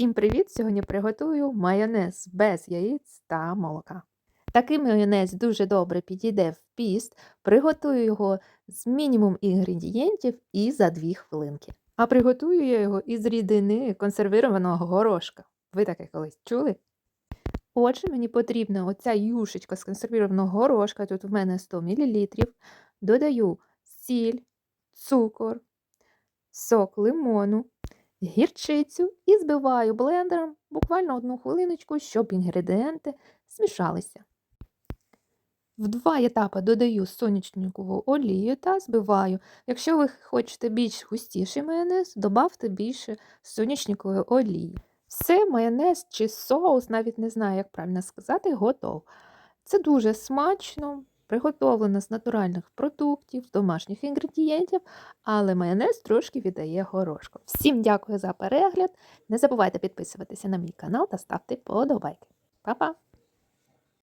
Всім привіт! Сьогодні приготую майонез без яєць та молока. Такий майонез дуже добре підійде в піст. Приготую його з мінімум інгредієнтів і за 2 хвилинки. А приготую я його із рідини консервірованого горошка. Ви таке колись чули? Отже, мені потрібна оця юшечка з консервірованого горошка, тут в мене 100 мл. Додаю сіль, цукор, сок лимону, гірчицю і збиваю блендером буквально одну хвилиночку, щоб інгредієнти змішалися. В два етапи додаю сонячникову олію та збиваю. Якщо ви хочете більш густіший майонез, додавте більше сонячникової олії. Все, майонез чи соус, навіть не знаю, як правильно сказати, готов. Це дуже смачно, приготовлено з натуральних продуктів, домашніх інгредієнтів, але майонез трошки віддає горошку. Всім дякую за перегляд. Не забувайте підписуватися на мій канал та ставте подобайки. Па-па!